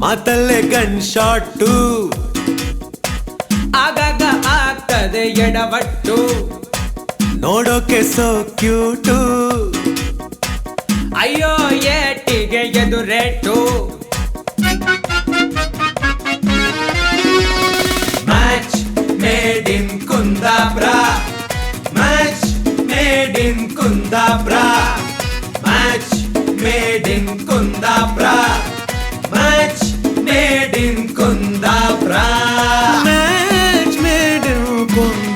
ಮಾತಲ್ಲೇ gun shot. ಆಗಾಗ ಆಗ್ತದೆ ಎಡವಟ್ಟು. ನೋಡೋಕೆ ಸೋ ಕ್ಯೂಟು. ಅಯ್ಯೋ, ಏಟಿಗೆ ಎದುರೇಟು. Match made in Kundabra match made in Kundabra match made in Kundabra Mad made com.